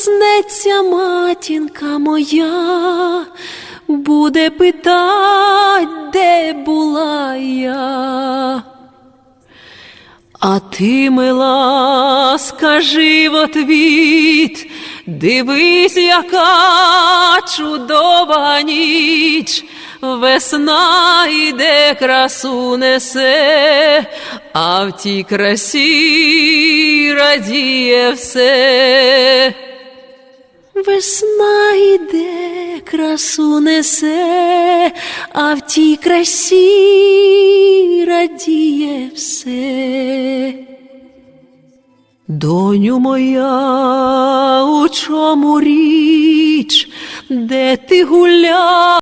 проснеться матінка моя, буде питать, де була я. А ти, мила, скажи в отвіт, дивись, яка чудова ніч, весна йде, красу несе, а в тій красі радіє все. Весна йде, красу несе, а в тій красі радіє все. Доню моя, у чому річ, де ти гуляла?